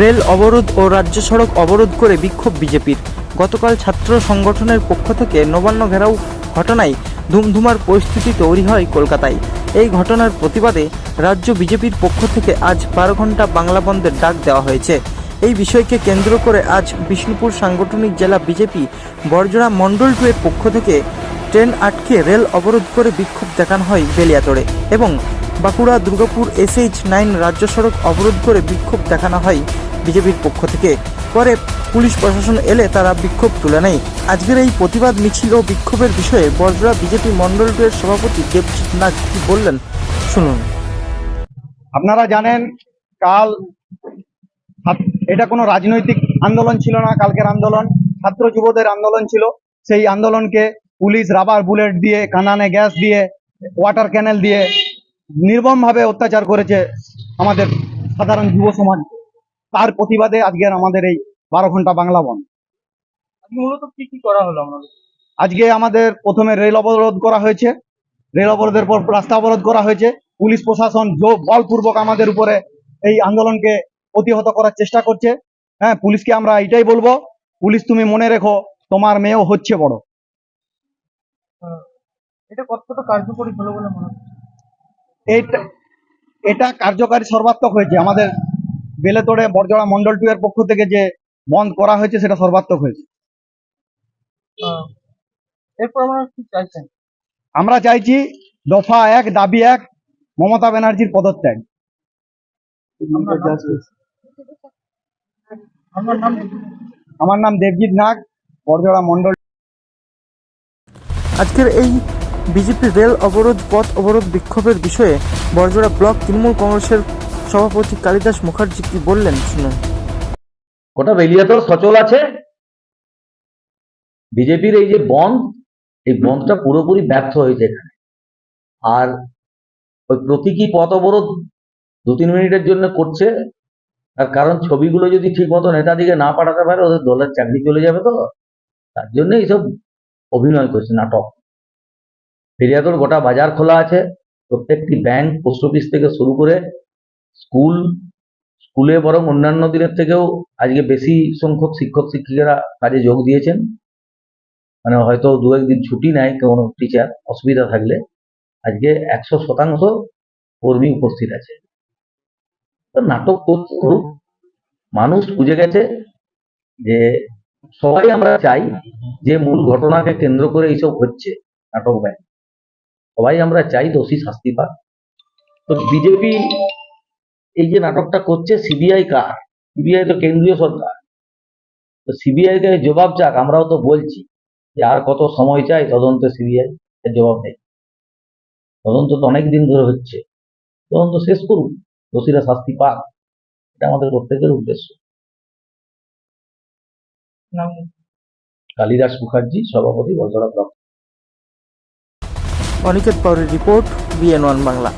Rail অবরোধ ও রাজ্য সড়ক অবরোধ করে বিক্ষোভ বিজেপির। গতকাল ছাত্র সংগঠনের পক্ষ থেকে নবান্ন ঘেরাও ঘটনায় ধুমধুমার পরিস্থিতি তৈরি হয় কলকাতায়। এই ঘটনার প্রতিবাদে রাজ্য বিজেপির পক্ষ থেকে আজ বারো ঘণ্টা বাংলা বন্ধের ডাক দেওয়া হয়েছে। এই বিষয়কে কেন্দ্র করে আজ বিষ্ণুপুর সাংগঠনিক জেলা বিজেপি বরজোড়া মণ্ডল টু এর পক্ষ থেকে ট্রেন আটকে রেল অবরোধ করে বিক্ষোভ দেখানো হয় বেলিয়াতড়ে এবং বাঁকুড়া, দুর্গাপুর, এসএইচ নাইন রাজ্য সড়ক অবরোধ করে বিক্ষোভ দেখানো হয় বিজেপির পক্ষ থেকে। পরে পুলিশ প্রশাসন এলে তারা বিক্ষোভ তুলে নেয়। আজকের এই প্রতিবাদ মিছিল ও বিক্ষোভের বিষয়ে বরজোড়া বিজেপি মণ্ডল টু এর সভাপতি দেবজিৎ নাগ কি বললেন শুনুন। আপনারা জানেন, কাল এটা কোনো রাজনৈতিক আন্দোলন ছিল না কালকের আন্দোলন। ছাত্র যুবদের আন্দোলন ছিল। সেই আন্দোলনকে পুলিশ রাবার বুলেট দিয়ে কানানে গ্যাস দিয়ে ওয়াটার ক্যানেল দিয়ে নির্মমভাবে অত্যাচার করেছে আমাদের সাধারণ যুব সমাজ। তার প্রতিবাদে আজকের আমাদের এই বারো ঘণ্টা বাংলা বন্ধ। মূলত কি কি করা হলো আমাদের? আজকে আমাদের প্রথমে রেল অবরোধ করা হয়েছে। রেল অবরোধের পর রাস্তা অবরোধ করা হয়েছে। পুলিশ প্রশাসন জো বলপূর্বক আমাদের উপরে এই আন্দোলনকে প্রতিহত করার চেষ্টা করছে। হ্যাঁ পুলিশকে আমরা এটাই বলব পুলিশ তুমি মনে রেখো তোমার মেয়েও হচ্ছে বড়। এটা কতটা কার্যকরী হলো বলে মনে হচ্ছে? এইটা এটা কার্যকারী সর্বাত্মক হয়েছে। আমাদের বেলেতোড়ে বরজড়া মন্ডল টু এর পক্ষ থেকে যে বন্ধ করা হয়েছে সেটা সর্বাত্মক হয়েছে। এরপর আমরা কি চাইছেন? আমরা চাইছি দফা এক দাবি এক মমতা ব্যানার্জির পদত্যাগ। আমার নাম দেবজিৎ নাগ বরজড়া মন্ডল আজকের এই বিজেপি রেল অবরোধ পথ অবরোধ বিক্ষোভের বিষয়ে বরজোড়া ব্লক তৃণমূল কংগ্রেসের সভাপতি কালিদাস মুখার্জি কি বললেন? শুনুন। গোটা বেলিয়াতর সচল আছে। বিজেপির এই যে বন্ধ এই বন্ধটা পুরোপুরি ব্যর্থ হয়েছে এখানে। আর ওই প্রতীকী পথ অবরোধ দু তিন মিনিটের জন্য করছে তার কারণ ছবিগুলো যদি ঠিক মতো নেতাদিকে না পাঠাতে পারে, ওদের দলের চাকরি চলে যাবে তো। তার জন্য এইসব অভিনয় করছে, নাটক। বেলিয়াতর গোটা বাজার খোলা আছে। প্রত্যেকটি ব্যাংক, পোস্ট অফিস থেকে শুরু করে স্কুল, স্কুলে বরং অন্যান্য দিনের থেকেও আজকে বেশি সংখ্যক শিক্ষক, শিক্ষিকারা কাজে যোগ দিয়েছেন। মানে হয়তো দু একদিন ছুটি নেয় কোনো টিচার অসুবিধা থাকলে। আজকে একশো শতাংশ কর্মী উপস্থিত আছে। নাটক করুক মানুষ বুঝে গেছে যে সবাই আমরা চাই যে মূল ঘটনাকে কেন্দ্র করে এইসব হচ্ছে নাটক ব্যাংক। সবাই আমরা চাই দোষী শাস্তি পাক। তো বিজেপি এই যে নাটকটা করছে সিবিআই কার? সিবিআই তো কেন্দ্রীয় সরকার। তো সিবিআই কে জবাব চাক আমরাও তো বলছি যে আর কত সময় চাই তদন্ত সিবিআই জবাব নেই তদন্ত তো অনেক দিন ধরে হচ্ছে। তদন্ত শেষ করুন দোষীরা শাস্তি পাক। এটা আমাদের প্রত্যেকের উদ্দেশ্য। নাম। কালিদাস মুখার্জি সভাপতি বজরা ব্লক। অনিকেত পাউরের রিপোর্ট বিএন ওয়ান বাংলা।